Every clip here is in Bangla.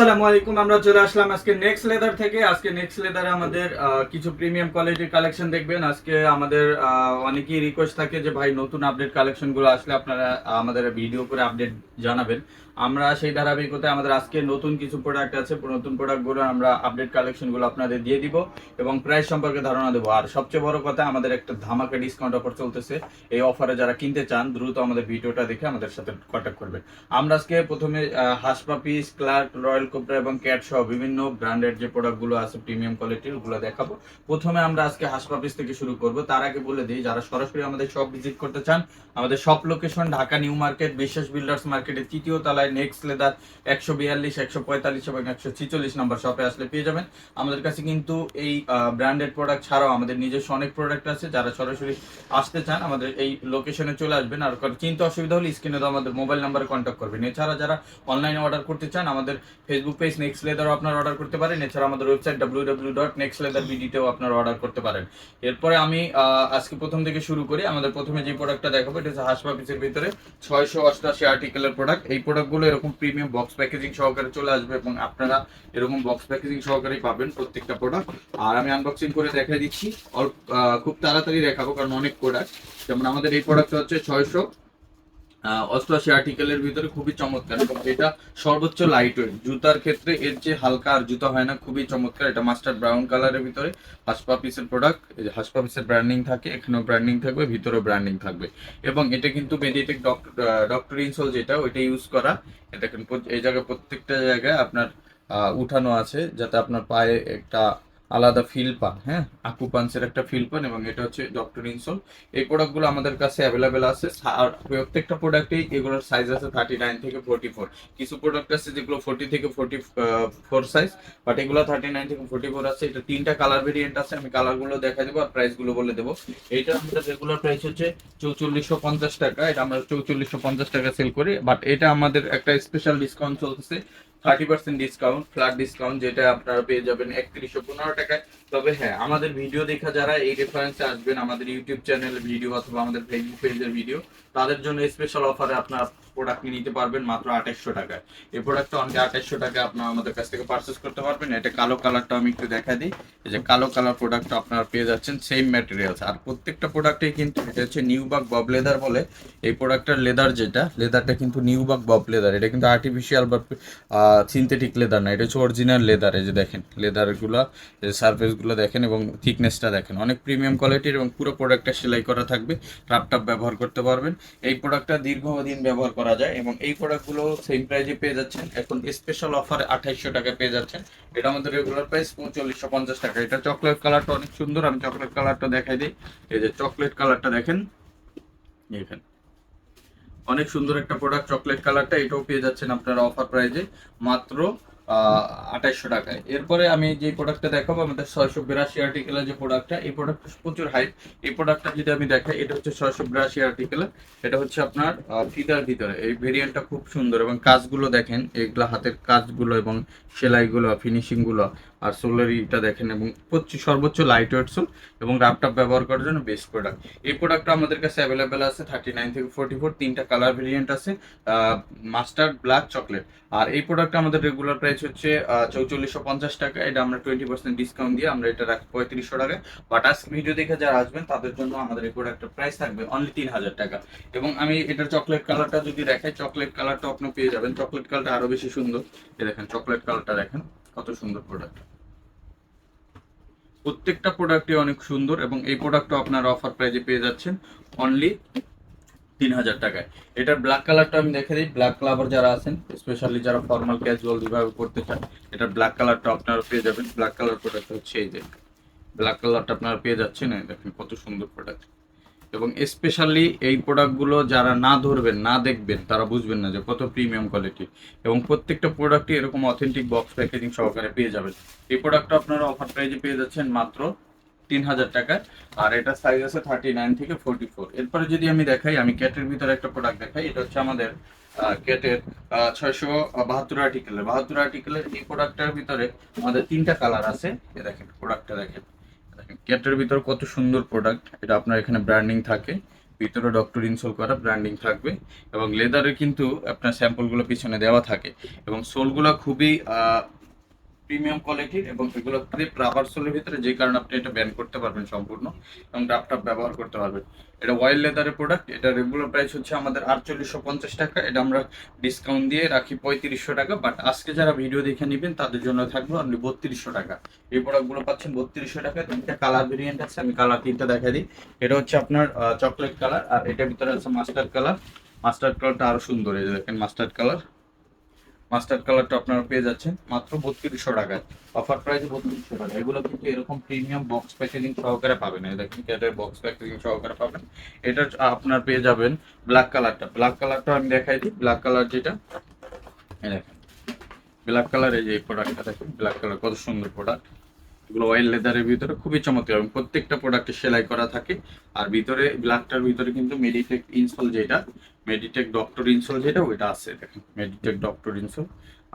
আসসালামু আলাইকুম, আমরা চলে আসলাম আজকে নেক্সট লেদার থেকে। আজকে নেক্সট লেদারে আমাদের কিছু প্রিমিয়াম কোয়ালিটির কালেকশন দেখবেন। আজকে আমাদের অনেকেই রিকোয়েস্ট থাকে যে, ভাই, নতুন আপডেট কালেকশনগুলো আসলে আপনারা আমাদের ভিডিও করে আপডেট জানাবেন। আমরা সেই ধারাবাহিকতায় আমাদের আজকে নতুন কিছু প্রোডাক্ট আছে, নতুন প্রোডাক্টগুলো আমরা আপডেট কালেকশনগুলো আপনাদের দিয়ে দিব এবং প্রাইস সম্পর্কে ধারণা দেবো। আর সবচেয়ে বড় কথা, আমাদের একটা ধামাকা ডিসকাউন্ট অফার চলতেছে। এই অফারে যারা কিনতে চান, দ্রুত আমাদের ভিডিওটা দেখে আমাদের সাথে কন্ট্যাক্ট করবেন। আমরা আজকে প্রথমে হাসপাপি ক্লার্ক, রয়্যাল কোপরা এবং ক্যাট সহ বিভিন্ন ব্র্যান্ডের যে প্রোডাক্টগুলো আছে, প্রিমিয়াম কোয়ালিটির ওগুলো দেখাবো। প্রথমে আমরা আজকে হাসপাপিস থেকে শুরু করব। তার আগে বলে দিই, যারা সরাসরি আমাদের শপ ভিজিট করতে চান, আমাদের shop location Dhaka New Market, Biswas builders মার্কেটের তৃতীয় তলায় নেক্সট লেদার একশো বিয়াল্লিশ, একশো পঁয়তাল্লিশ এবং একশো ছিচল্লিশ নম্বর শপে আসলে পেয়ে যাবেন। আমাদের কাছে কিন্তু এই ব্র্যান্ডেড প্রোডাক্ট ছাড়াও আমাদের নিজস্ব অনেক প্রোডাক্ট আছে, যারা সরাসরি আসতে চান, আমাদের এই লোকেশনে চলে আসবেন। আর চিন্তা অসুবিধা হলে স্ক্রিনে তো আমাদের মোবাইল নাম্বারে কন্ট্যাক্ট করবেন। এছাড়া যারা অনলাইনে অর্ডার করতে চান, আমাদের ফেসবুক পেজ নেক্সট লেদারও আপনার অর্ডার করতে পারেন। এছাড়া আমাদের website W W dot next leather বিডিতেও আপনার অর্ডার করতে পারেন। এরপরে আমি আজকে প্রথম থেকে শুরু করি। আমাদের প্রথমে যে প্রোডাক্টটা দেখাবো, এটা হচ্ছে হাসপা পিসের ভিতরে ছয়শো অষ্টাশি আর্টিকেলের প্রোডাক্ট এই প্রোডাক্টগুলো এরকম প্রিমিয়াম বক্স প্যাকেজিং সহকারে চলে আসবে এবং আপনারা এরকম বক্স প্যাকেজিং সহকারেই পাবেন প্রত্যেকটা প্রোডাক্ট আর আমি আনবক্সিং করে দেখাই দিচ্ছি। খুব তাড়াতাড়ি দেখাবো কারণ অনেক প্রোডাক্ট যেমন আমাদের এই প্রোডাক্টটা হচ্ছে ছয়শো অষ্টআশি আর্টিকেলের ভিতরে খুবই চমৎকার, এবং এটা সর্বোচ্চ লাইট ওয়েট জুতার ক্ষেত্রে এর যে হালকা আর জুতা হয় না, খুবই চমৎকার। এটা মাস্টার ব্রাউন কালারের ভিতরে। হাসপা পিসের প্রোডাক্ট হাসপা ব্র্যান্ডিং থাকে, এখানেও ব্র্যান্ডিং থাকবে, ভিতরেও ব্র্যান্ডিং থাকবে। এবং এটা কিন্তু মেডিটেক ডক্টর ইনসোল যেটা, ওইটা ইউজ করা। এটা এই জায়গায় প্রত্যেকটা জায়গায় আপনার উঠানো আছে, যাতে আপনার পায়ে একটা আলাদা ফিল পান হ্যাঁ? আকু আকুপান্সের একটা ফিল পান এবং এটা হচ্ছে ডক্টর ইনসোল এই প্রোডাক্টগুলো আমাদের কাছে অ্যাভেলেবেল আছে। আর প্রত্যেকটা প্রোডাক্টেই এগুলোর সাইজ আছে থার্টি নাইন থেকে ফোর্টি ফোর কিছু প্রোডাক্ট আছে যেগুলো ফোর্টি থেকে ফোর্টি ফোর সাইজ বাট এগুলো থার্টি নাইন থেকে ফোর্টি ফোর আছে। এটা তিনটা কালার ভেরিয়েন্ট আছে, আমি কালারগুলো দেখা দেবো আর প্রাইসগুলো বলে দেবো। এইটা আমাদের রেগুলার প্রাইস হচ্ছে চৌচল্লিশশো পঞ্চাশ টাকা। এটা আমরা চৌচল্লিশশো পঞ্চাশ টাকা সেল করি বাট এটা আমাদের একটা স্পেশাল ডিসকাউন্ট চলতেছে। Thirty percent discount flat discount যেটা আপনারা পেয়ে যাবেন একত্রিশশো পনেরো টাকায়। তবে হ্যাঁ আমাদের ভিডিও দেখা যারা এই রেফারেন্সে আসবেন, আমাদের ইউটিউব চ্যানেল ভিডিও অথবা আমাদের ফেসবুক পেজের ভিডিও তাদের জন্য স্পেশাল অফারে আপনার প্রোডাক্ট নিতে পারবেন মাত্র আঠাশশো টাকায়। এই প্রোডাক্টটা অনেক আঠাশশো টাকা আপনার আমাদের কাছ থেকে পারচেস করতে পারবেন। এটা কালো কালারটা আমি একটু দেখা দিই। এই যে কালো কালার প্রোডাক্টটা আপনারা পেয়ে যাচ্ছেন সেম ম্যাটেরিয়ালস আর প্রত্যেকটা প্রোডাক্টেই কিন্তু এটা হচ্ছে নিউবাগ বব লেদার বলে। এই প্রোডাক্টের লেদার যেটা লেদারটা কিন্তু নিউবাগ বব লেদার এটা কিন্তু আর্টিফিশিয়াল বা সিনথেটিক লেদার না, এটা হচ্ছে অরিজিনাল লেদার এই যে দেখেন লেদারগুলো সারফেসগুলো দেখেন এবং থিকনেসটা দেখেন। অনেক প্রিমিয়াম কোয়ালিটির এবং পুরো প্রোডাক্টটা সেলাই করা থাকবে। ল্যাপটপ ব্যবহার করতে পারবেন। এই প্রোডাক্টটা দীর্ঘদিন ব্যবহার করা যায় এবং এই প্রোডাক্টগুলো সেম প্রাইজে পেয়ে যাচ্ছেন। এখন স্পেশাল অফারে আঠাইশশো টাকা পেয়ে যাচ্ছেন। এটা আমাদের রেগুলার প্রাইস পঁয়তাল্লিশশো পঞ্চাশ টাকা। এটা চকলেট কালারটা অনেক সুন্দর। আমি চকলেট কালারটা দেখাই দিই। এই যে চকলেট কালারটা দেখেন। এখানে অনেক সুন্দর একটা প্রোডাক্ট চকলেট কালারটা এটাও পেয়ে যাচ্ছেন আপনারা অফার প্রাইজে মাত্র আঠাইশশো টাকায়। এরপরে আমি যে প্রোডাক্টটা দেখাবো, আমাদের ছয়শো বিরাশি আর্টিকেলের যে প্রোডাক্টটা এই প্রোডাক্টটা প্রচুর হাইট এই প্রোডাক্টটা যদি আমি দেখাই, এটা হচ্ছে ছয়শো বিরাশি আর্টিকেল এটা হচ্ছে আপনার ফিতার ভিতরে। এই ভেরিয়েন্টটা খুব সুন্দর এবং কাজগুলো দেখেন, এগুলো হাতের কাজগুলো এবং সেলাইগুলো ফিনিশিংগুলো আর সোলারিটা দেখেন এবং সর্বোচ্চ লাইট ওয়েট সোল এবং ল্যাপটপ ব্যবহার করার জন্য বেস্ট প্রোডাক্ট এই প্রোডাক্টটা আমাদের কাছে অ্যাভেলেবেল আছে থার্টি নাইন থেকে ফোর্টি ফোর তিনটা কালার ভেরিয়েন্ট আছে মাস্টার্ড ব্ল্যাক চকলেট আর এই প্রোডাক্টটা আমাদের রেগুলার প্রাইস হচ্ছে চৌচল্লিশশো পঞ্চাশ টাকা। এটা আমরা টোয়েন্টি পার্সেন্ট ডিসকাউন্ট দিয়ে আমরা এটা রাখি পঁয়ত্রিশশো টাকায় বাট আজকে ভিডিও দেখে যারা আসবেন, তাদের জন্য আমাদের এই প্রোডাক্টের প্রাইস থাকবে অনলি তিন হাজার টাকা। এবং আমি এটার চকলেট কালারটা যদি দেখাই চকলেট কালারটা আপনি পেয়ে যাবেন। চকলেট কালারটা আরও বেশি সুন্দর। এই দেখেন চকলেট কালারটা দেখেন, কত সুন্দর প্রোডাক্ট প্রত্যেকটা প্রোডাক্টই অনেক সুন্দর এবং এই প্রোডাক্টও আপনার অফার প্রাইজে পেয়ে যাচ্ছেন অনলি তিন হাজার টাকায়। এটার ব্ল্যাক কালারটা আমি দেখে দিই। ব্ল্যাক কালার যারা আছেন স্পেশালি যারা ফর্মাল ক্যাজুয়াল বিভাগে করতে চান এটার ব্ল্যাক কালারটা আপনারা পেয়ে যাবেন। ব্ল্যাক কালার প্রোডাক্ট হচ্ছে এই যে। ব্ল্যাক কালারটা আপনারা পেয়ে যাচ্ছেন দেখেন কত সুন্দর প্রোডাক্ট এবং স্পেশালি এই প্রোডাক্টগুলো যারা না ধরবেন, না দেখবেন, তারা বুঝবেন না যে কত প্রিমিয়াম কোয়ালিটি এবং প্রত্যেকটা প্রোডাক্টই এরকম অথেন্টিক বক্স প্যাকেজিং সহকারে পেয়ে যাবেন। এই প্রোডাক্টটা আপনারা অফার প্রাইজে পেয়ে যাচ্ছেন মাত্র তিন হাজার টাকায়। আর এটা সাইজ আছে থার্টি নাইন থেকে ফোর্টি ফোর এরপরে যদি আমি দেখাই, আমি ক্যাটের ভিতরে একটা প্রোডাক্ট দেখাই, এটা হচ্ছে আমাদের ক্যাটের ছয়শো বাহাত্তর আর্টিকেলের বাহাত্তর আর্টিকেলের এই প্রোডাক্টটার ভিতরে আমাদের তিনটা কালার আছে। এ দেখেন প্রোডাক্টটা দেখেন। ক্যাটের ভিতর কত সুন্দর প্রোডাক্ট এটা আপনার এখানে ব্র্যান্ডিং থাকে। ভিতরে ডক্টর ইনসোল করা ব্র্যান্ডিং থাকবে এবং লেদারের কিন্তু আপনার স্যাম্পলগুলো পিছনে দেওয়া থাকে। এবং সোলগুলো খুবই প্রিমিয়াম কোয়ালিটির এবং এগুলো ক্রিপ রাবার সোলের ভিতরে যে কারণে আপনি এটা ব্যান করতে পারবেন সম্পূর্ণ এবং ডাপটাপ ব্যবহার করতে পারবেন। এটা ওয়াইল্ড লেদারের প্রোডাক্ট এটা রেগুলার প্রাইস হচ্ছে আমাদের আটচল্লিশশো পঞ্চাশ টাকা, এটা আমরা ডিসকাউন্ট দিয়ে রাখি পঁয়ত্রিশশো টাকা বাট আজকে যারা ভিডিও দেখে নেবেন, তাদের জন্য থাকবে অনলি বত্রিশশো টাকা। এই প্রোডাক্টগুলো পাচ্ছেন বত্রিশশো টাকা তিনটা কালার ভেরিয়েন্ট আছে, আমি কালার তিনটা দেখা দিই। এটা হচ্ছে আপনার চকলেট কালার আর এটার ভিতরে আছে মাস্টার্ড কালার মাস্টার্ড কালারটা আরও সুন্দর, এই দেখেন মাস্টার্ড কালার মাস্টার্ড কালারটা আপনারা পেয়ে যাচ্ছেন। মাত্র বত্রিশশো টাকায় অফার প্রাইস বত্রিশশো টাকা। এগুলো কিন্তু এরকম প্রিমিয়াম বক্স প্যাকেজিং সহকারে পাবেন। এটা দেখেন ক্যাটের বক্স প্যাকেজিং সহকারে পাবেন। এটা আপনার পেয়ে যাবেন ব্ল্যাক কালারটা ব্ল্যাক কালারটা আমি দেখাই দিই। ব্ল্যাক কালার যেটা, এই দেখেন। ব্ল্যাক কালার এই যে প্রোডাক্টটা দেখেন। ব্ল্যাক কালার কত সুন্দর প্রোডাক্ট এগুলো অয়েল লেদারের ভিতরে খুবই চমৎকার এবং প্রত্যেকটা প্রোডাক্টে সেলাই করা থাকে। আর ভিতরে ব্ল্যাকটার ভিতরে কিন্তু মেডিটেক ইনসোল যেটা মেডিটেক ডক্টর ইনসল যেটা, ওইটা আছে। দেখেন মেডিটেক ডক্টর ইনসোল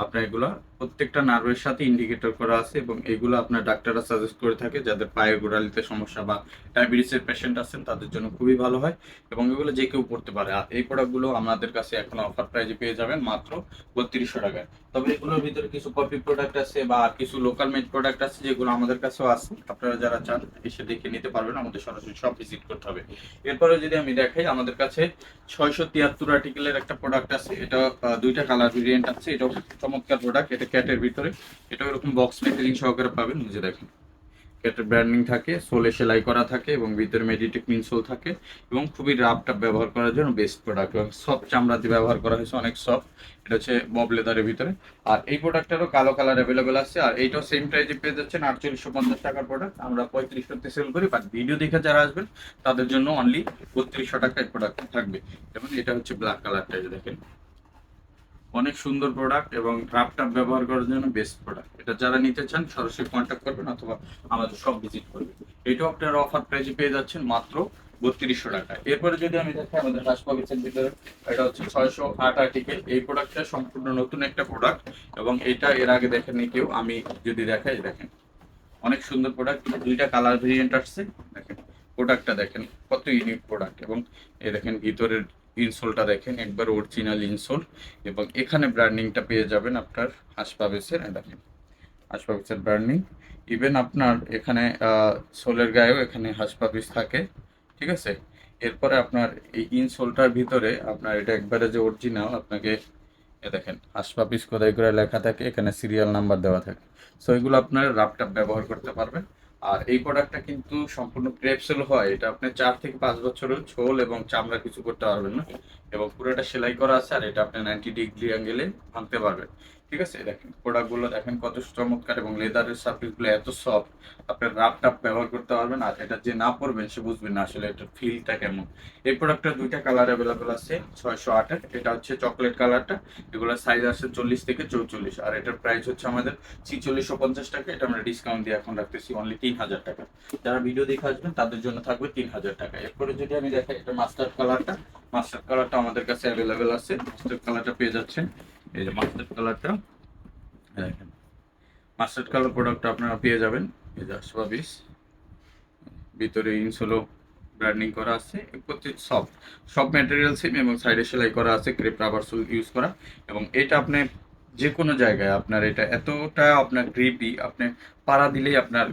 আপনার এগুলো প্রত্যেকটা নার্ভের সাথে ইন্ডিকেটর করা আছে এবং এগুলো আপনার ডাক্তাররা সাজেস্ট করে থাকে যাদের পায়ে গোড়ালিতে সমস্যা বা ডায়াবেটিসের পেশেন্ট আছেন, তাদের জন্য খুবই ভালো হয় এবং এগুলো যে কেউ পড়তে পারে। আর এই প্রোডাক্টগুলো আমাদের কাছে এখন অফার প্রাইজে পেয়ে যাবেন মাত্র বত্রিশশো টাকায় তবে এগুলোর ভিতরে কিছু কপি প্রোডাক্ট আছে বা কিছু লোকাল মেড প্রোডাক্ট আছে যেগুলো আমাদের কাছেও আছে। আপনারা যারা চান এসে দেখে নিতে পারবেন, আমাদের সরাসরি সব ভিজিট করতে হবে। এরপরে যদি আমি দেখাই, আমাদের কাছে ছয়শো তিয়াত্তর আর্টিকেলের একটা প্রোডাক্ট আছে। এটা দুইটা কালার ভেরিয়েন্ট আছে। এটাও চমৎকার প্রোডাক্ট এটা ক্যাটের ভিতরে, এটা এরকম বক্স প্যাকেজিং সহকারে পাবেন নিজে দেখেন। ক্যাটের ব্র্যান্ডিং থাকে সোলে সেলাই করা থাকে এবং ভিতরে মেডিটেক মিনসোল থাকে এবং খুবই রাফ টাপ ব্যবহার করার জন্য বেস্ট প্রোডাক্ট এবং সফট চামড়া দিয়ে ব্যবহার করা হয়েছে অনেক সফট এটা হচ্ছে বব লেদারের ভিতরে। আর এই প্রোডাক্টটারও কালো কালার অ্যাভেলেবেল আছে, আর এইটাও সেম প্রাইজে পেয়ে যাচ্ছেন আটচল্লিশশো পঞ্চাশ টাকার প্রোডাক্ট আমরা পঁয়ত্রিশ পঁয়ত্রিশশোতে সেল করি বাট ভিডিও দেখে যারা আসবেন, তাদের জন্য অনলি বত্রিশশো টাকায় প্রোডাক্ট থাকবে। এবং এটা হচ্ছে ব্ল্যাক কালারটা দেখেন। অনেক সুন্দর প্রোডাক্ট এবং ড্রাফট টাপ ব্যবহার করার জন্য বেস্ট প্রোডাক্ট এটা যারা নিতে চান, সরাসরি কন্ট্যাক্ট করবেন অথবা আমাদের সব ভিজিট করবেন। এটাও আপনারা অফার প্রাইসে পেয়ে যাচ্ছেন মাত্র বত্রিশশো টাকা। এরপরে যদি আমি দেখি আমাদের হাসপাতালের ভিতরে, এটা হচ্ছে ছয়শো আট আর্টিকেল এই প্রোডাক্টটা সম্পূর্ণ নতুন একটা প্রোডাক্ট এবং এটা এর আগে দেখেননি কেউ, আমি যদি দেখাই, দেখেন। অনেক সুন্দর প্রোডাক্ট দুইটা কালার ভেরিয়েন্ট আসছে। দেখেন প্রোডাক্টটা দেখেন, কত ইউনিক প্রোডাক্ট এবং এ দেখেন ভিতরের ইনসোলটা দেখেন, একবার অরিজিনাল ইনসোল এবং এখানে ব্র্যান্ডিংটা পেয়ে যাবেন আপনার হাসপাবেসের দেখেন হাসপাবেসের ব্র্যান্ডিং ইভেন আপনার এখানে সোলের গায়েও এখানে হাসপাবিস থাকে, ঠিক আছে? এরপরে আপনার এই ইনসোলটার ভিতরে আপনার এটা একবারে যে অরিজিনাল আপনাকে এ দেখেন, হাসপাবিস কোথায় করে লেখা থাকে, এখানে সিরিয়াল নাম্বার দেওয়া থাকে। সো এগুলো আপনার ল্যাপটপ ব্যবহার করতে পারবেন। আর এই প্রোডাক্টটা কিন্তু সম্পূর্ণ ক্রেপসেল হয়। এটা আপনি চার থেকে পাঁচ বছরের ছোল এবং চামড়া কিছু করতে পারবেন না। এবং পুরোটা সেলাই করা আছে আর এটা আপনি নাইনটি ডিগ্রি অ্যাঙ্গেলে ভাঙতে পারবেন। ঠিক আছে? দেখেন প্রোডাক্টগুলো দেখেন কত চমৎকার এবং লেদারের সার্ফেসগুলো এত সফট আপনার রাফ টাপ ব্যবহার করতে পারবেন আর এটা যে না পরবেন সে বুঝবেন না আসলে এটার ফিলটা কেমন। এই প্রোডাক্টটার দুইটা কালার অ্যাভেলেবেল আছে, ছয়শো আটের। এটা হচ্ছে চকলেট কালারটা এগুলোর সাইজ আছে চল্লিশ থেকে চৌচল্লিশ। আর এটার প্রাইস হচ্ছে আমাদের ছিচল্লিশশো পঞ্চাশ টাকা। এটা আমরা ডিসকাউন্ট দিয়ে এখন রাখতেছি অনলি তিন হাজার টাকা। যারা ভিডিও দেখে আসবেন, তাদের জন্য থাকবে তিন হাজার টাকা। এরপরে যদি আমি দেখাই এটা মাস্টার্ড কালারটা মাস্টার্ড কালারটা আমাদের কাছে অ্যাভেলেবেল আছে। মাস্টার্ড কালারটা পেয়ে যাচ্ছেন। এই যে মাস্টার্ড কালারটা দেখেন। মাস্টার্ড কালার প্রোডাক্টটা আপনারা পেয়ে যাবেন। এই যে আসবাবিস ভিতরে ইনসোলো ব্র্যান্ডিং করা আছে। প্রত্যেক সব সব ম্যাটেরিয়াল সেম এবং সাইডে সেলাই করা আছে ক্রেপ রাবার সোল ইউজ করা। এবং এটা আপনি যে কোনো জায়গায় আপনার এটা এতটা আপনার গ্রিপি আপনি পাড়া দিলেই আপনার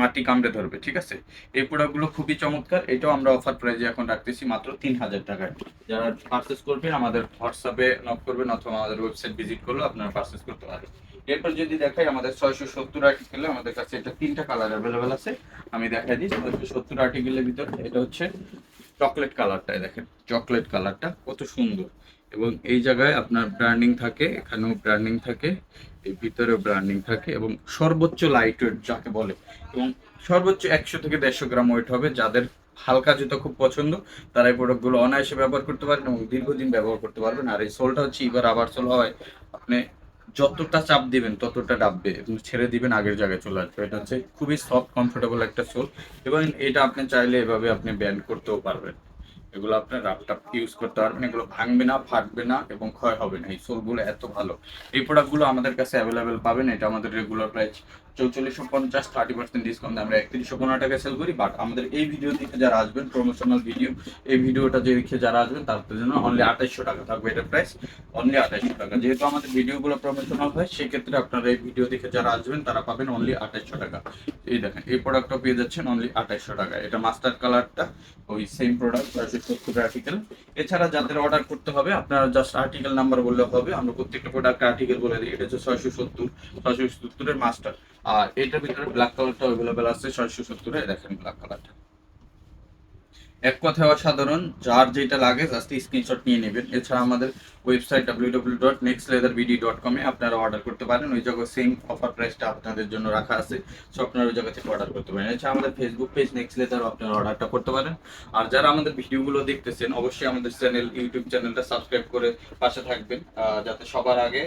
মাটি কামড়ে ধরবে, ঠিক আছে? এই প্রোডাক্টগুলো খুবই চমৎকার। এটাও আমরা অফার প্রাইজে এখন রাখতেছি মাত্র তিন হাজার টাকায়। যারা পারচেস করবেন, আমাদের হোয়াটসঅ্যাপে নক করবেন অথবা আমাদের ওয়েবসাইট ভিজিট করলে আপনারা পারচেস করতে পারবেন। এরপর যদি দেখাই আমাদের ছয়শো সত্তর আর্টিকেলে আমাদের কাছে এটা তিনটা কালার অ্যাভেলেবেল আছে। আমি দেখাই দিই, ছয়শো সত্তর আর্টিকেলের ভিতরে এটা হচ্ছে চকলেট কালারটাই দেখেন চকলেট কালারটা কত সুন্দর। এবং এই জায়গায় আপনার ব্র্যান্ডিং থাকে, এখানেও ব্র্যান্ডিং থাকে। এই ভিতরেও ব্র্যান্ডিং থাকে এবং সর্বোচ্চ লাইট ওয়েট যাকে বলে এবং সর্বোচ্চ একশো থেকে দেড়শো গ্রাম ওয়েট হবে যাদের হালকা জুতো খুব পছন্দ, তারা এই প্রোডাক্টগুলো অনায়াসে ব্যবহার করতে পারেন এবং দীর্ঘদিন ব্যবহার করতে পারবেন। আর এই সোলটা হচ্ছে এবার আবার সোল হয়, আপনি যতটা চাপ দিবেন ততটা ডাববে ছেড়ে দিবেন, আগের জায়গায় চলে আসবে। এটা হচ্ছে খুবই সফট কমফোর্টেবল একটা সোল এবং এটা আপনি চাইলে এভাবে আপনি ব্যান্ড করতেও পারবেন। এগুলো আপনার রাপটাপ ইউজ করতে পারবেন, এগুলো ভাঙবে না, ফাটবে না এবং ক্ষয় হবে না। এই সোলগুলো এত ভালো। এই প্রোডাক্টগুলো আমাদের কাছে অ্যাভেলেবেল পাবেন, এটা আমাদের রেগুলার প্রাইস চৌচল্লিশশো পঞ্চাশ থার্টি পার্সেন্ট ডিসকাউন্ট আমরা একত্রিশশো পনেরো টাকা সেল করি। বাট আমাদের এই ভিডিও থেকে যারা আসবেন প্রমোশনাল ভিডিও এই ভিডিওটা যে দেখে যারা আসবেন তাদের জন্য অনলি আঠাইশশো টাকা থাকবে এটা প্রাইস অনলি আঠাইশশো টাকা। যেহেতু আমাদের ভিডিওগুলো প্রমোশনাল হয়, সেক্ষেত্রে আপনারা এই ভিডিও দেখে যারা আসবেন, তারা পাবেন অনলি আঠাইশশো টাকা। এই দেখেন, এই প্রোডাক্টটা পেয়ে যাচ্ছেন অনলি আঠাইশশো টাকা এটা মাস্টার কালারটা ওই সেম প্রোডাক্ট ছয়শো সত্তর আর্টিকেল এছাড়া যাদের অর্ডার করতে হবে, আপনারা জাস্ট আর্টিকেল নাম্বার বললে হবে। আমরা প্রত্যেকটা প্রোডাক্ট আর্টিকেল বলে দিই। এটা হচ্ছে ছয়শো সত্তর, ছয়শো সত্তরের মাস্টার আর এটার ভিতরে ব্ল্যাক কালারটা অ্যাভেলেবেল আছে ছয়শো সত্তরে দেখেন ব্ল্যাক কালারটা এক কথায় অসাধারণ, যার যেটা লাগে জাস্ট স্ক্রিনশট নিয়ে নেবেন। এছাড়া আমাদের website W W dot next leather BD dot কমে আপনারা অর্ডার করতে পারেন। ওই জায়গায় সেম অফার প্রাইসটা আপনাদের জন্য রাখা আছে। সো আপনারা ওই জায়গা থেকে অর্ডার করতে পারেন। এছাড়া আমাদের ফেসবুক পেজ নেক্সট লেদারও আপনারা অর্ডারটা করতে পারেন। আর যারা আমাদের ভিডিওগুলো দেখতেছেন, অবশ্যই আমাদের চ্যানেল ইউটিউব চ্যানেলটা সাবস্ক্রাইব করে পাশে থাকবেন যাতে সবার আগে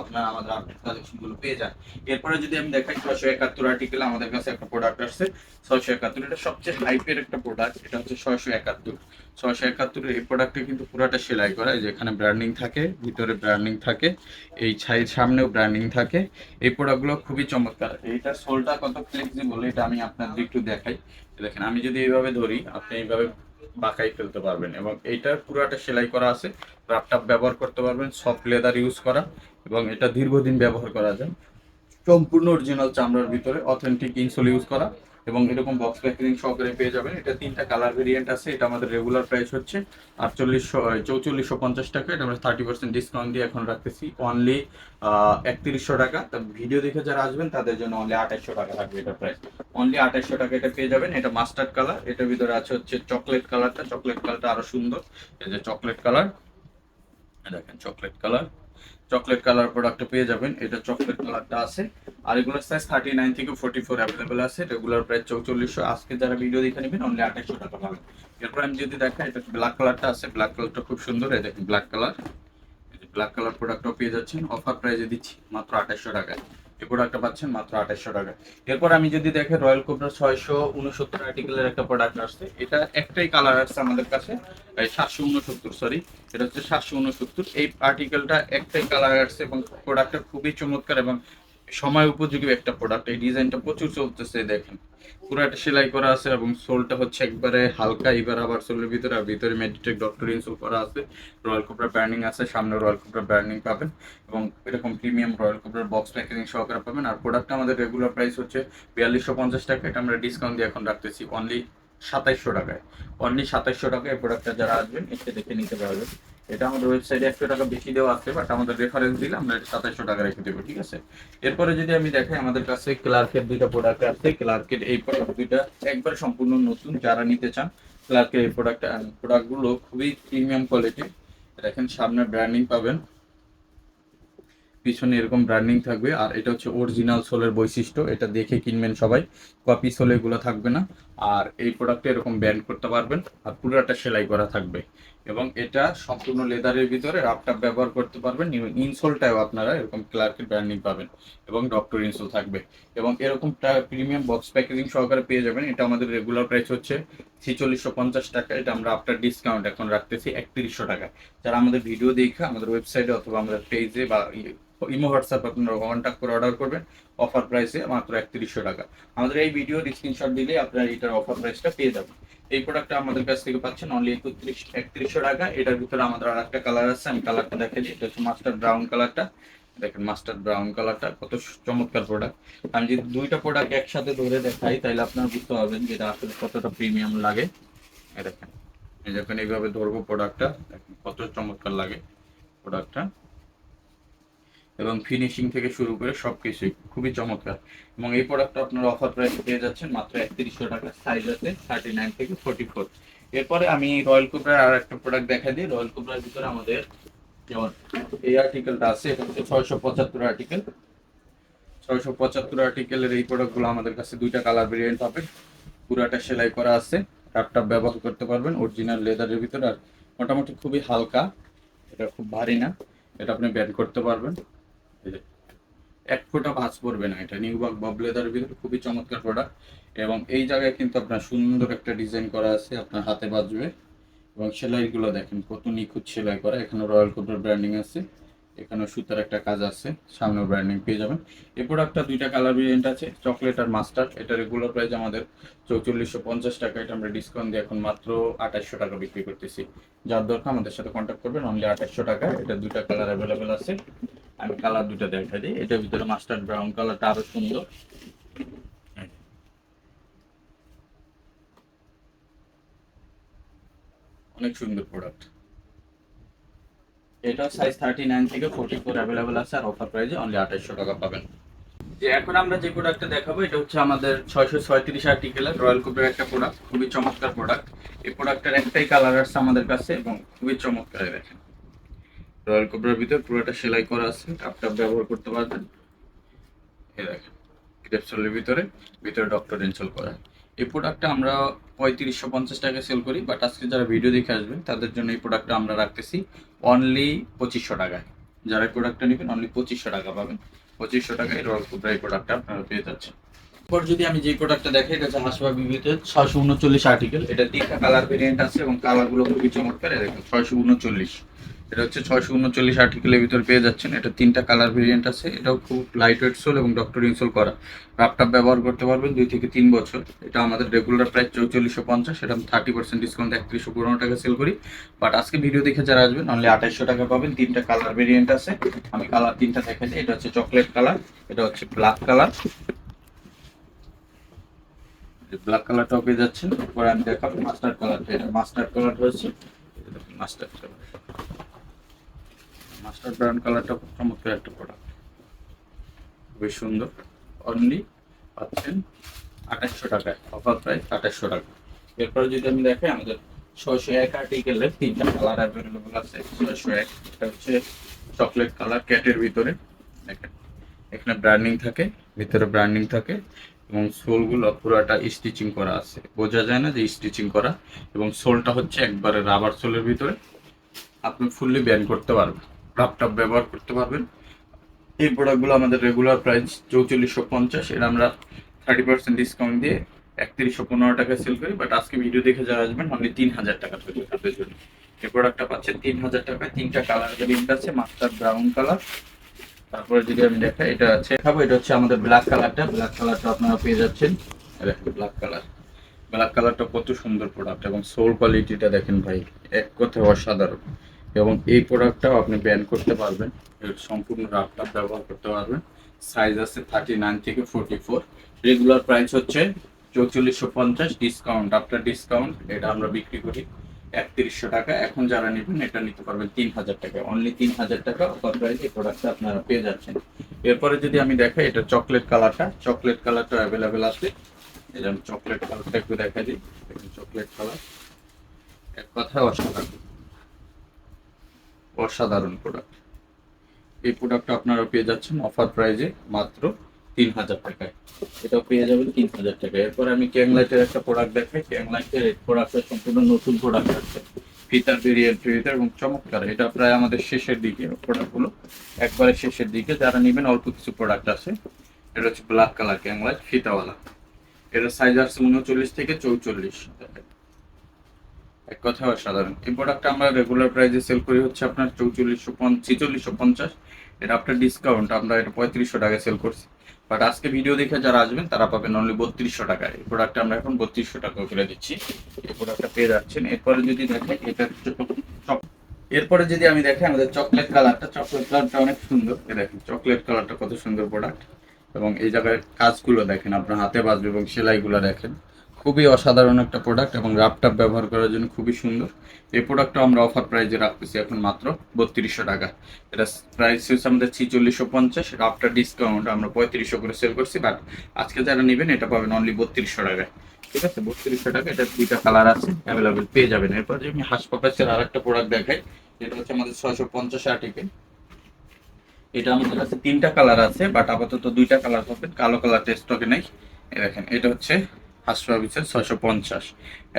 আপনারা আমাদের আপডেট কালেকশনগুলো পেয়ে যান। এরপরে যদি আমি দেখাই, ছয়শো একাত্তর আর্টিকেল আমাদের কাছে একটা প্রোডাক্ট আসছে। ছয়শো একাত্তর, এটা সবচেয়ে হাইপের একটা প্রোডাক্ট এটা হচ্ছে ছয়শো একাত্তর। ছয়শো একাত্তরের এই প্রোডাক্টে কিন্তু পুরোটা সেলাই করা। এই যে ব্র্যান্ডিং থাকে, ভিতরে ব্র্যান্ডিং থাকে, এই ছাই সামনেও ব্র্যান্ডিং থাকে। এই প্রোডাক্টগুলো খুবই চমৎকার। এইটার সোলটা কত ফ্লেক্সিবল এটা আমি আপনাদের একটু দেখাই। দেখেন, আমি যদি এইভাবে ধরি, আপনি এইভাবে বাঁকাই ফেলতে পারবেন এবং এইটার পুরোটা সেলাই করা আছে। ল্যাপটপ ব্যবহার করতে পারবেন সফট লেদার ইউজ করা এবং এটা দীর্ঘদিন ব্যবহার করা যায়। সম্পূর্ণ অরিজিনাল চামড়ার ভিতরে অথেন্টিক ইনসোল ইউজ করা। এবং এরকম বক্স প্যাকেজিং সহকারে পেয়ে যাবেন। এটা তিনটা কালার ভেরিয়েন্ট আছে, এটা আমাদের রেগুলার প্রাইস হচ্ছে আটচল্লিশশো চৌচল্লিশশো পঞ্চাশ টাকা। এটা আমরা থার্টি পার্সেন্ট ডিসকাউন্ট দিয়ে এখন রাখতেছি। অনলি একত্রিশশো টাকা। তা ভিডিও দেখে যারা আসবেন, তাদের জন্য অনলি আঠাইশশো টাকা থাকবে এটা প্রাইস অনলি আঠাইশশো টাকা এটা পেয়ে যাবেন। এটা মাস্টার্ড কালার এটার ভিতরে আছে হচ্ছে চকলেট কালারটা চকলেট কালারটা আরও সুন্দর। এই যে চকলেট কালার দেখেন chocolate colour chocolate colour product পেয়ে যাবেন। এটা চকলেট কালারটা আছে। আর এগুলোর সাইজ থার্টি নাইন থেকে ফোর্টি ফোর অ্যাভেলেবেল আছে। রেগুলার প্রাইস চৌচল্লিশশো। আজকে যারা ভিডিও দেখে নেবেন অনলি আঠাশশো টাকা পাবেন। এরপর আমি যদি দেখা এটা ব্ল্যাক কালারটা আছে। ব্ল্যাক কালারটা খুব সুন্দর। এটা ব্ল্যাক কালার ব্ল্যাক কালার প্রোডাক্টও পেয়ে যাচ্ছেন। অফার প্রাইসে দিচ্ছি মাত্র আঠাশশো টাকায়। এই প্রোডাক্টটা পাচ্ছেন মাত্র আঠাশশো টাকা। এরপর আমি যদি দেখে রয়্যাল কোবরা ছয়শো উনসত্তর আর্টিকেলের একটা প্রোডাক্ট আসছে, এটা একটাই কালার আসছে আমাদের কাছে সাতশো উনসত্তর সরি এটা হচ্ছে সাতশো উনসত্তর। এই আর্টিকেলটা একটাই কালার আসছে এবং প্রোডাক্টটা খুবই চমৎকার এবং সময় উপযোগী একটা প্রোডাক্ট এই ডিজাইনটা প্রচুর চলতেছে, দেখেন। পুরো একটা সেলাই করা আছে এবং সোলটা হচ্ছে একবারে হালকা, এবার আবার সোলের ভিতরে, আর ভিতরে মেডিটেক ডক্টর ইনসোল করা আছে। রয়্যাল কোবরা ব্র্যান্ডিং আছে, সামনে রয়্যাল কোবরা ব্র্যান্ডিং পাবেন এবং এরকম প্রিমিয়াম রয়্যাল কোবরার বক্স প্যাকেজিং সহকারে পাবেন। আর প্রোডাক্টটা আমাদের রেগুলার প্রাইস হচ্ছে বিয়াল্লিশশো পঞ্চাশ টাকা। এটা আমরা ডিসকাউন্ট দিয়ে এখন রাখতেছি অনলি সাতাইশশো টাকায়। অনলি সাতাইশশো টাকায় প্রোডাক্টটা যারা আসবেন, এসে দেখে নিতে পারবেন। এটা আমাদের ওয়েবসাইটে একশো টাকা বেশি দেওয়া আছে বাট আমাদের রেফারেন্স দিলে আমরা সাতাইশশো টাকা রেখে দেবো, ঠিক আছে? এরপরে যদি আমি দেখাই আমাদের কাছে ক্লার্কের দুইটা প্রোডাক্ট আছে ক্লার্কের এই প্রোডাক্ট দুইটা একবারে সম্পূর্ণ নতুন, যারা নিতে চান ক্লার্কের এই প্রোডাক্ট প্রোডাক্টগুলো খুবই প্রিমিয়াম কোয়ালিটি দেখেন সামনে ব্র্যান্ডিং পাবেন। পিছনে এরকম ব্র্যান্ডিং থাকবে, আর এটা হচ্ছে অরিজিনাল সোলের বৈশিষ্ট্য, এটা দেখে কিনবেন সবাই। কপি সোলে এগুলো থাকবে না, আর এই প্রোডাক্টে এরকম ব্যান্ড করতে পারবেন, আর পুরোটা সেলাই করা থাকবে। এবং এটা সম্পূর্ণ লেদারের ভিতরে রাপটাপ ব্যবহার করতে পারবেন। ইনসোলটাও আপনারা এরকম ক্লার্কের ব্র্যান্ডিং পাবেন এবং ডক্টর ইনসোল থাকবে। এবং এরকম প্রিমিয়াম বক্স প্যাকেজিং সহকারে পেয়ে যাবেন। এটা আমাদের রেগুলার প্রাইস হচ্ছে ছিচল্লিশশো পঞ্চাশ টাকা। এটা আমরা আফটার ডিসকাউন্ট এখন রাখতেছি একত্রিশশো টাকা। যারা আমাদের ভিডিও দেখে আমাদের ওয়েবসাইটে অথবা আমাদের পেজে বা ইমো হোয়াটসঅ্যাপ আপনারা কন্ট্যাক্ট করে অর্ডার করবেন। অফার প্রাইসে মাত্র একত্রিশশো টাকা। আমাদের এই ভিডিওর স্ক্রিনশট দিলে আপনারা এটার অফার প্রাইসটা পেয়ে যাবেন। এই প্রোডাক্টটা আমাদের কাছ থেকে পাচ্ছেন অনলি একত্রিশ, একত্রিশশো টাকা। এটার ভিতরে আমাদের আর একটা কালার আছে, আমি কালারটা দেখে দিই। এটা হচ্ছে মাস্টার ব্রাউন কালারটা দেখেন মাস্টার ব্রাউন কালারটা কত চমৎকার প্রোডাক্ট আমি যদি দুইটা প্রোডাক্ট একসাথে ধরে দেখাই, তাহলে আপনারা বুঝতে পারবেন যে এটা আসলে কতটা প্রিমিয়াম লাগে। দেখেন যখন এইভাবে ধরবো প্রোডাক্টটা দেখেন কত চমৎকার লাগে প্রোডাক্টটা এবং ফিনিশিং থেকে শুরু করে সব কিছুই খুবই চমৎকার। এবং এই প্রোডাক্টটা আপনারা অফার প্রাইস পেয়ে যাচ্ছেন মাত্র একত্রিশশো টাকা সাইজ আছে থার্টি নাইন থেকে ফোর্টি ফোর এরপরে আমি রয়্যাল কুবরার আর একটা প্রোডাক্ট দেখা দিই। রয়্যাল কুবরার ভিতরে আমাদের যেমন এই আর্টিকেলটা আছে, এটা হচ্ছে ছয়শো পঁচাত্তর আর্টিকেল ছয়শো পঁচাত্তর আর্টিকেলের এই প্রোডাক্টগুলো আমাদের কাছে দুইটা কালার ভেরিয়েন্ট পাবেন পুরাটা সেলাই করা আছে ট্যাপটপ ব্যবহার করতে পারবেন অরিজিনাল লেদারের ভিতরে। আর মোটামুটি খুবই হালকা, এটা খুব ভারী না, এটা আপনি ব্যান করতে পারবেন। এক ফোঁটা ভাঁজ পড়বে না এটা। নিউবাক বব লেদারের ভিতরে খুবই চমৎকার প্রোডাক্ট এবং এই জায়গায় কিন্তু আপনার সুন্দর একটা ডিজাইন করা আছে, আপনার হাতে বাজবে এবং সেলাইগুলো দেখেন কত নিখুঁত সেলাই করা। এখানে রয়্যাল কোবরার ব্র্যান্ডিং আছে এখানে সুতার একটা কাজ আছে সামনে ব্র্যান্ডিং পেয়ে যাবেন। এই প্রোডাক্টটা দুইটা কালার ভেরিয়েন্ট আছে চকলেট আর মাস্টার এটা রেগুলার প্রাইস আমাদের চৌচল্লিশশো পঞ্চাশ টাকা, এটা আমরা ডিসকাউন্ট দিয়ে এখন মাত্র আঠাশশো টাকা বিক্রি করতেছি। যার দরকার আমাদের সাথে কন্ট্যাক্ট করবেন অনলি আঠাশশো টাকা এটা দুইটা কালার অ্যাভেলেবেল আছে। আমি কালার দুটো দেখা দিই এটার ভিতরে মাস্টার ব্রাউন কালারটা আরও সুন্দর। অনেক সুন্দর প্রোডাক্ট এটা সাইজ থার্টি নাইন থেকে ফোর্টি ফোর অ্যাভেলেবেল আছে আর অফার প্রাইসে অনলি আঠাশশো টাকা পাবেন। যে এখন আমরা যে প্রোডাক্টটা দেখাবো, এটা হচ্ছে আমাদের ছয়শো ছয়ত্রিশ আর্টিকেলের রয়্যাল কুপের একটা প্রোডাক্ট খুবই চমৎকার প্রোডাক্ট এই প্রোডাক্টের একটাই কালার আসছে আমাদের কাছে এবং খুবই চমৎকার দেখেন রয়্যাল কুপের ভিতরে পুরোটা সেলাই করা আছে কাপটা ব্যবহার করতে পারবেন। এই দেখেন, ক্রেপসলের ভিতরে ভিতরে ডক্টর ইনস্টল করা। এই প্রোডাক্টটা আমরা পঁয়ত্রিশশো পঞ্চাশ টাকা সেল করি বাট আজকে যারা ভিডিও দেখে আসবেন তাদের জন্য এই প্রোডাক্টটা আমরা রাখতেছি অনলি পঁচিশশো টাকায়। যারা প্রোডাক্টটা নেবেন অনলি পঁচিশশো টাকা পাবেন। পঁচিশশো টাকায় রয়্যাল কুপরা এই প্রোডাক্টটা আপনারা পেয়ে যাচ্ছেন। এরপর যদি আমি যে প্রোডাক্টটা দেখি এটা হচ্ছে হাসপা বিবিতে ছয়শো উনচল্লিশ আর্টিকেল এটা তিনটা কালার ভেরিয়েন্ট আছে এবং কালারগুলো খুবই চমৎকার দেখুন, ছয়শো উনচল্লিশ। এটা হচ্ছে ছয়শো উনচল্লিশ আর্টিকেলের ভিতর পেয়ে যাচ্ছেন। এটা তিনটা কালার ভেরিয়েন্ট আছে। এটাও খুব লাইট ওয়েট সোল এবং ডক্টর ইনসোল করা। ল্যাপটপ ব্যবহার করতে পারবেন দুই থেকে তিন বছর। এটা আমাদের রেগুলার প্রাইস চৌচল্লিশশো পঞ্চাশ। এটা থার্টি পার্সেন্ট ডিসকাউন্ট একত্রিশশো পনেরো টাকা সেল করি। বাট আজকে ভিডিও দেখে যারা আসবেন অনলি আঠাইশশো টাকা পাবেন। তিনটা কালার ভেরিয়েন্ট আছে। আমি কালার তিনটা দেখাচ্ছি এটা হচ্ছে চকলেট কালার এটা হচ্ছে ব্ল্যাক কালার ব্ল্যাক কালারটাও পেয়ে যাচ্ছেন। এরপরে আমি দেখাবো। মাস্টার্ড কালারটা এটা মাস্টার্ড কালার হচ্ছে মাস্টার্ড কালার মাস্টার ব্রাউন কালারটা চমৎকার একটা প্রোডাক্ট খুবই সুন্দর। অনলি পাচ্ছেন আঠাশশো টাকায়। অফার প্রাইস আঠাশশো টাকা। এরপরে যদি আমি দেখাই, আমাদের ছয়শো এক আর্টিকেলের তিনটা কালার অ্যাভেলেবল আছে। ছয়শো এক, এটা হচ্ছে চকলেট কালার ক্যাটের ভিতরে। দেখেন, এখানে ব্র্যান্ডিং থাকে, ভিতরে ব্র্যান্ডিং থাকে এবং সোলগুলো পুরোটা স্টিচিং করা আছে। বোঝা যায় না যে স্টিচিং করা এবং সোলটা হচ্ছে একবারে রাবার সোলের ভিতরে। আপনি ফুললি ব্যান করতে পারবেন। ল্যাপটপ ব্যবহার করতে পারবেন। এই প্রোডাক্টগুলো আমাদের রেগুলার প্রাইস চৌচল্লিশশো পঞ্চাশ এটা আমরা থার্টি পার্সেন্ট ডিসকাউন্ট দিয়ে একত্রিশশো পনেরো টাকা সেল করি বাট আজকে ভিডিও দেখে যারা আসবেন অনলি তিন হাজার টাকা থাকবে তাদের জন্য। এই প্রোডাক্টটা পাচ্ছেন তিন হাজার টাকায়। তিনটা কালার ভেরিয়েন্ট আছে মাস্টার ব্রাউন কালার তারপরে যদি আমি দেখাই, এটা আছে খাব এটা হচ্ছে আমাদের ব্ল্যাক কালারটা ব্ল্যাক কালারটা আপনারা পেয়ে যাচ্ছেন। ব্ল্যাক কালার ব্ল্যাক কালারটা কত সুন্দর প্রোডাক্ট এবং সোল কোয়ালিটিটা দেখেন ভাই, এক কথায় অসাধারণ। এবং এই প্রোডাক্টটাও আপনি ব্যান করতে পারবেন। এর সম্পূর্ণ রাফটা ব্যবহার করতে পারবেন। সাইজ আছে থার্টি নাইন থেকে ফোরটি ফোর রেগুলার প্রাইস হচ্ছে চৌচল্লিশশো পঞ্চাশ। ডিসকাউন্ট আফটার ডিসকাউন্ট এটা আমরা বিক্রি করি একত্রিশশো টাকা। এখন যারা নেবেন, এটা নিতে পারবেন তিন হাজার টাকা। অনলি তিন হাজার টাকা অফার প্রাইস এই প্রোডাক্টটা আপনারা পেয়ে যাচ্ছেন। এরপরে যদি আমি দেখাই, এটা চকলেট কালারটা চকলেট কালারটা অ্যাভেলেবেল আছে। আমি চকলেট কালারটা একটু দেখা দিই। চকলেট কালার এক কথায় অসাধারণ। অসাধারণ প্রোডাক্ট এই প্রোডাক্টটা আপনারা পেয়ে যাচ্ছেন অফার প্রাইজে মাত্র তিন হাজার টাকায়। এটাও পেয়ে যাবেন তিন হাজার টাকায়। এরপর আমি ক্যাংলাইটের একটা প্রোডাক্ট দেখাই। ক্যাংলাইটের এই প্রোডাক্টটা সম্পূর্ণ নতুন প্রোডাক্ট আছে। ফিতার ভেরিয়েন্ট ফিতার এবং চমৎকার। এটা প্রায় আমাদের শেষের দিকে প্রোডাক্টগুলো একবারে শেষের দিকে যারা নেবেন অল্প কিছু প্রোডাক্ট আছে। এটা হচ্ছে ব্ল্যাক কালার ক্যাংলাইট ফিতাওয়ালা। এটা সাইজ আছে উনচল্লিশ থেকে চৌচল্লিশ। এক কথায় অসাধারণ। এই প্রোডাক্টটা আমরা রেগুলার প্রাইসে সেল করি হচ্ছে আপনার চৌচল্লিশশো ছেচল্লিশশো পঞ্চাশ। এটা আপনার ডিসকাউন্ট আমরা এটা পঁয়ত্রিশশো টাকায় সেল করছি। বাট আজকে ভিডিও দেখে যারা আসবেন, তারা পাবেন অনলি বত্রিশশো টাকায়। এই প্রোডাক্টটা আমরা এখন বত্রিশশো টাকা করে দিচ্ছি। এই প্রোডাক্টটা পেয়ে যাচ্ছেন। এরপরে যদি দেখেন, এটা এরপরে যদি আমি দেখি আমাদের চকলেট কালারটা চকলেট কালারটা অনেক সুন্দর। দেখেন চকলেট কালারটা কত সুন্দর প্রোডাক্ট এবং এই জায়গায় কাজগুলো দেখেন, আপনার হাতে বাজবে এবং সেলাইগুলো দেখেন। খুবই অসাধারণ একটা প্রোডাক্ট এবং ল্যাপটপ ব্যবহার করার জন্য খুবই সুন্দর। এই প্রোডাক্টটা আমরা অফার প্রাইজে রাখতেছি এখন মাত্র বত্রিশশো টাকা। এটা প্রাইস হচ্ছে আমাদের ছিচল্লিশশো পঞ্চাশ আফটার ডিসকাউন্ট আমরা পঁয়ত্রিশশো করে সেল করছি বাট আজকে যারা নেবেন এটা পাবেন অনলি বত্রিশশো টাকায় ঠিক আছে? বত্রিশশো টাকা, এটা দুইটা কালার আছে অ্যাভেলেবেল পেয়ে যাবেন। এরপর যে আমি হাসপাতালের আর একটা প্রোডাক্ট দেখাই এটা হচ্ছে আমাদের ছয়শো পঞ্চাশ আর্টিকেল এটা আমাদের কাছে তিনটা কালার আছে বাট আপাতত দুইটা কালার পাবেন, কালো কালারটা স্টকে নেই। দেখেন, এটা হচ্ছে হাসপাবিসের ছয়শো পঞ্চাশ।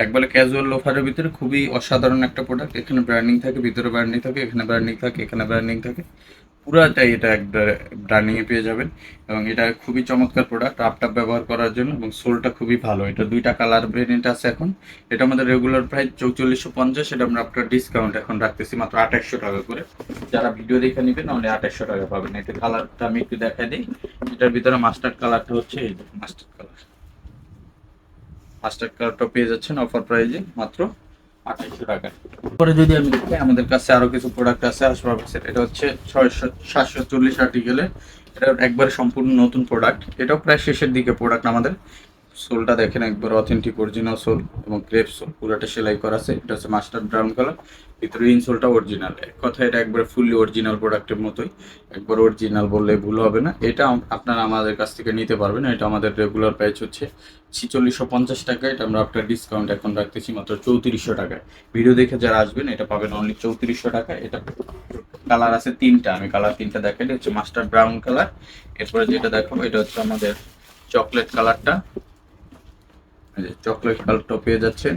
একবারে ক্যাজুয়াল লোফারের ভিতরে খুবই অসাধারণ একটা প্রোডাক্ট এখানে ব্র্যান্ডিং থাকে, ভিতরে ব্র্যান্ডিং থাকে, এখানে ব্র্যান্ডিং থাকে, এখানে ব্র্যান্ডিং থাকে। পুরাটাই এটা একটা ব্র্যান্ডিং এ পেয়ে যাবেন। এবং এটা খুবই চমৎকার প্রোডাক্ট আপটাপ ব্যবহার করার জন্য এবং সোলটা খুবই ভালো। এটা দুইটা কালার ভেরিয়েন্ট আছে এখন। এটা আমাদের রেগুলার প্রাইস চৌচল্লিশশো পঞ্চাশ, এটা আমরা আপনার ডিসকাউন্ট এখন রাখতেছি মাত্র আঠাশশো টাকা করে। যারা ভিডিও দেখে নেবেন, তাহলে আঠাশশো টাকা পাবেন। এটা কালারটা আমি একটু দেখাই দিই। এটার ভিতরে মাস্টার্ড কালারটা হচ্ছে এই মাস্টার্ড কালার মাস্টার্ড কালারটা পেয়ে যাচ্ছেন অফার প্রাইজে মাত্র আঠাইশো টাকা। পরে যদি আমি দেখি, আমাদের কাছে আরও কিছু প্রোডাক্ট আছে আসবাবের এটা হচ্ছে ছয়শো, সাতশো চল্লিশ আর্টিকেলের এটা একবারে সম্পূর্ণ নতুন প্রোডাক্ট এটাও প্রায় শেষের দিকে প্রোডাক্ট আমাদের। সোলটা দেখেন একবার অথেন্টিক অরিজিনাল সোল এবং গ্রেপ সোল পুরোটা সেলাই করা আছে। এটা হচ্ছে মাস্টার ব্রাউন কালার ভিতরে ইনসোলটা অরিজিনাল কথা এটা একবার ফুললি অরিজিনাল প্রোডাক্টের মতোই। একবার অরিজিনাল বললে ভুল হবে না। এটা আপনারা আমাদের কাছ থেকে নিতে পারবেন। এটা আমাদের রেগুলার প্রাইস হচ্ছে ছিচল্লিশশো পঞ্চাশ টাকা এটা আমরা আপনার ডিসকাউন্ট এখন রাখতেছি মাত্র চৌত্রিশশো টাকায়। ভিডিও দেখে যারা আসবেন, এটা পাবেন অনলি চৌত্রিশশো টাকা। এটা কালার আছে তিনটা। আমি কালার তিনটা দেখাই এটা হচ্ছে মাস্টার ব্রাউন কালার এরপরে যেটা দেখাবো, এটা হচ্ছে আমাদের চকলেট কালারটা চকলেট কালারটা পেয়ে যাচ্ছেন।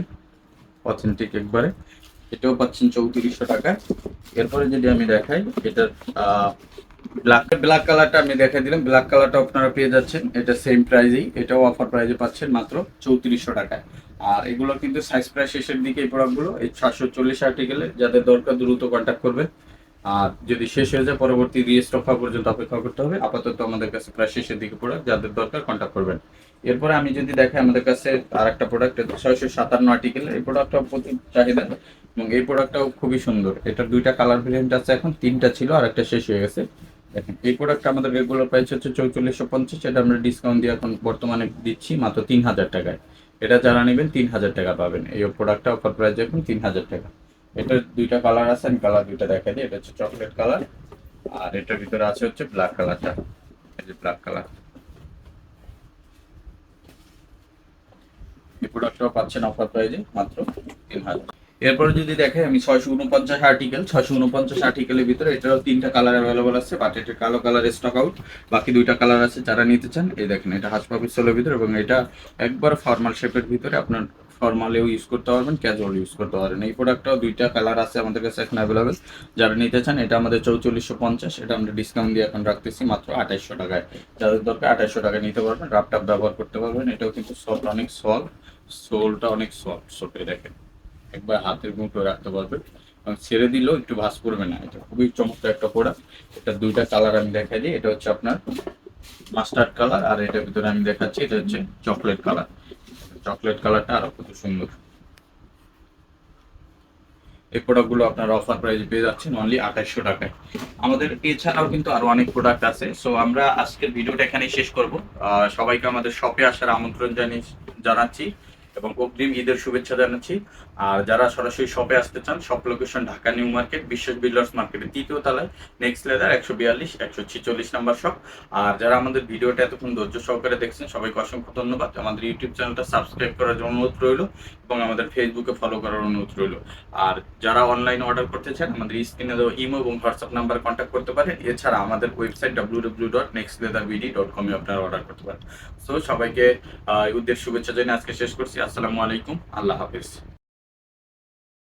অথেন্টিক একবারে। এটাও পাচ্ছেন চৌত্রিশশো টাকা। এরপরে যদি আমি দেখাই, এটার ব্ল্যাক ব্ল্যাক কালারটা আমি দেখাই দিলাম। ব্ল্যাক কালারটা আপনারা পেয়ে যাচ্ছেন। এটা সেম প্রাইজেই এটাও অফার প্রাইজে পাচ্ছেন মাত্র চৌত্রিশশো টাকায়। আর এগুলো কিন্তু সাইজ প্রাইস শেষের দিকে এই প্রোডাক্টগুলো এই সাতশো চল্লিশ আর্টিকেলে যাদের দরকার দ্রুত কন্ট্যাক্ট করবেন। আর যদি শেষ হয়ে যায়, পরবর্তী রিস্টক হওয়া পর্যন্ত অপেক্ষা করতে হবে। আপাতত আমাদের কাছে প্রায় শেষের দিকে প্রোডাক্ট যাদের দরকার কন্ট্যাক্ট করবেন। এরপরে আমি যদি দেখাই আমাদের কাছে আর একটা প্রোডাক্ট ছয়শো সাতান্ন আর্টিকেল এই প্রোডাক্টটাও প্রতি চাহিদা এবং এই প্রোডাক্টটাও খুবই সুন্দর। এটার দুইটা কালার ভেরিয়েন্ট আছে এখন, তিনটা ছিল আর একটা শেষ হয়ে গেছে। দেখেন, এই প্রোডাক্টটা আমাদের রেগুলার প্রাইস হচ্ছে চৌচল্লিশশো পঞ্চাশ, এটা আমরা ডিসকাউন্ট দিয়ে এখন বর্তমানে দিচ্ছি মাত্র তিন হাজার টাকায়। এটা যারা নেবেন তিন হাজার টাকা পাবেন। এই প্রোডাক্টটা অফার প্রাইস এখন তিন হাজার টাকা। এটার দুইটা কালার আছে, আমি কালার দুইটা দেখাই দিই এটা হচ্ছে চকলেট কালার আর এটার ভিতরে আছে হচ্ছে ব্ল্যাক কালারটা এই যে ব্ল্যাক কালার এই প্রোডাক্টটাও পাচ্ছেন অফার প্রাইজে মাত্র তিন হাজার। এরপরে যদি দেখে আমি ছয়শো উনপঞ্চাশ আর্টিকেল ছয়শো উনপঞ্চাশ আর্টিকেলের ভিতরে এটারও তিনটা কালার অ্যাভেলেবল আছে বাট এটা কালো কালার স্টক আউট বাকি দুইটা কালার আছে যারা নিতে চান, এই দেখেন, এটা হাসপা পিস্তলের ভিতরে এবং এটা একবার ফর্মাল শেপের ভিতরে আপনার ফর্মালেও ইউজ করতে পারবেন ক্যাজুয়াল ইউজ করতে পারবেন। এই প্রোডাক্টটাও দুইটা কালার আছে আমাদের কাছে এখন অ্যাভেলেবেল যারা নিতে চান, এটা আমাদের চৌচল্লিশশো পঞ্চাশ, এটা আমরা ডিসকাউন্ট দিয়ে এখন রাখতেছি, মাত্র আঠাইশশো টাকায়। যাদের দরকার আঠাইশশো টাকায় নিতে পারবেন রাপটাপ ব্যবহার করতে পারবেন। এটাও কিন্তু সফট অনেক সফট সোলটা অনেক সফট সফটে দেখেন। একবার হাতের মুঠো রাখতে পারবেন। এবং ছেড়ে দিলেও একটু ভাস পড়বে না, এটা খুবই চমৎকার একটা প্রোডাক্ট এটা দুইটা কালার আমি দেখাই দিই, এটা হচ্ছে আপনার মাস্টার্ড কালার আর এটার ভিতরে আমি দেখাচ্ছি, এটা হচ্ছে চকলেট কালার চকলেট কালারটা আরও কত সুন্দর। এই প্রোডাক্টগুলো আপনারা অফার প্রাইজে পেয়ে যাচ্ছেন অনলি আঠাশশো টাকায়। আমাদের এছাড়াও কিন্তু আরও অনেক প্রোডাক্ট আছে। সো আমরা আজকের ভিডিওটা এখানেই শেষ করব। সবাইকে আমাদের শপে আসার আমন্ত্রণ জানিয়ে জানাচ্ছি এবং অগ্রিম ঈদের শুভেচ্ছা জানাচ্ছি। আর যারা সরাসরি শপে আসতে চান shop location Dhaka New Market, Biswas builders মার্কেটের তৃতীয় তলায় নেক্সট লেদার একশো বিয়াল্লিশ, একশো ছিচল্লিশ নাম্বার শপ আর যারা আমাদের ভিডিওটা এতক্ষণ ধৈর্য সহকারে দেখছেন, সবাইকে অসংখ্য ধন্যবাদ। আমাদের ইউটিউব চ্যানেলটা সাবস্ক্রাইব করার অনুরোধ রইল এবং আমাদের ফেসবুকে ফলো করার অনুরোধ রইল। আর যারা অনলাইন অর্ডার করতে চান, আমাদের স্ক্রিনে দেওয়া ইমো এবং হোয়াটসঅ্যাপ নাম্বার কন্ট্যাক্ট করতে পারেন। এছাড়া আমাদের website W W dot next leather BD dot কমে আপনারা অর্ডার করতে পারেন। সো সবাইকে ঈদের শুভেচ্ছা জানিয়ে আজকে শেষ করছি। আসসালামু আলাইকুম। আল্লাহ হাফিজ।